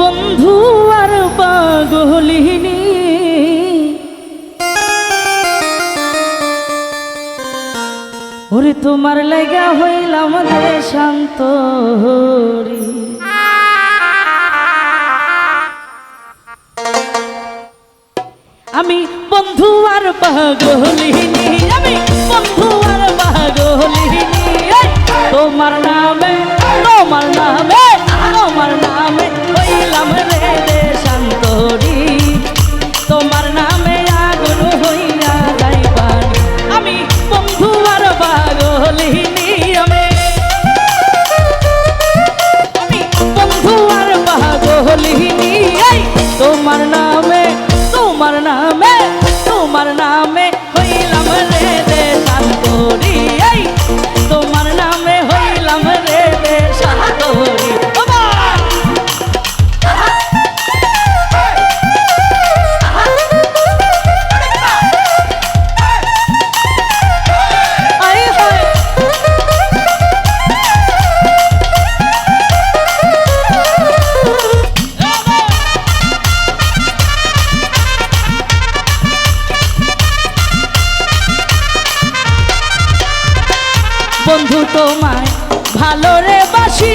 বন্ধু আর পাগলিনী। ওরে তোমার লাগা হইলাম শান্ত হরি। আমি বন্ধু আর পাগলিনী, আমি বন্ধু আর তোমার নামে তোমার নামে বন্ধু তোমায় ভালো রে বাসি।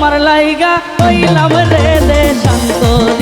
তোমার লাইগা হইলাম রে দেশান্তর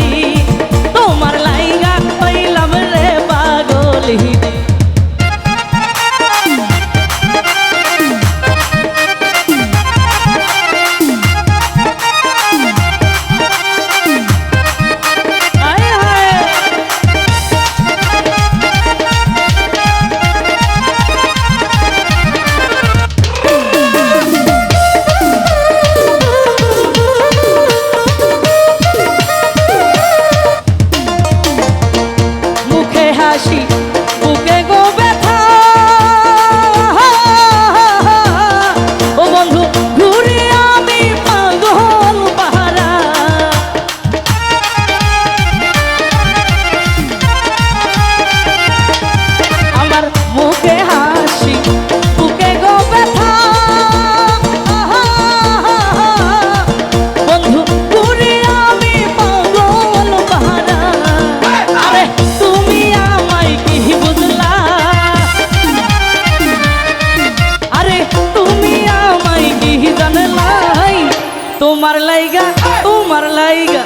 उमर लाएगा उमर लाएगा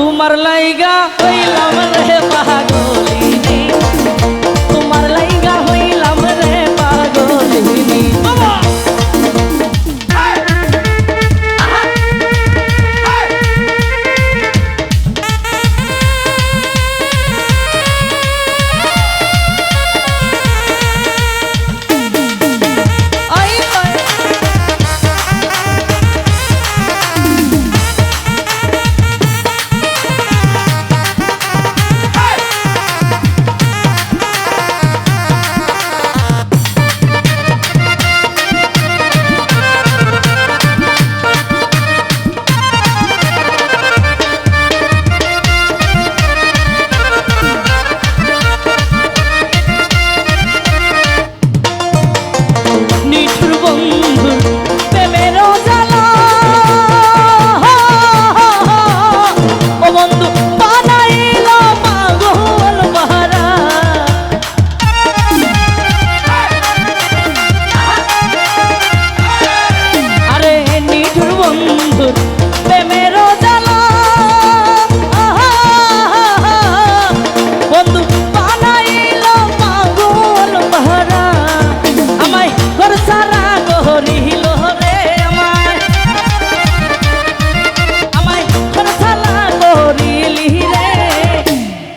उमर लाएगा कोई लवर है पागल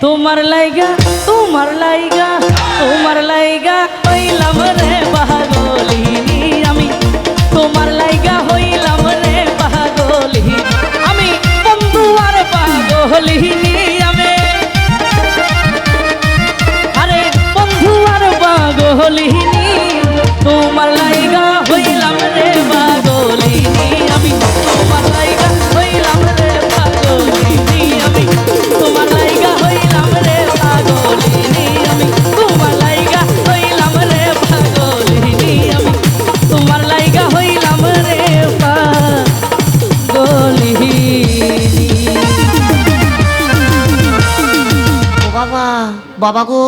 তোমার লাইগা তোমার লাইগা তোমার লাইগা ওই লামরে বাবা গো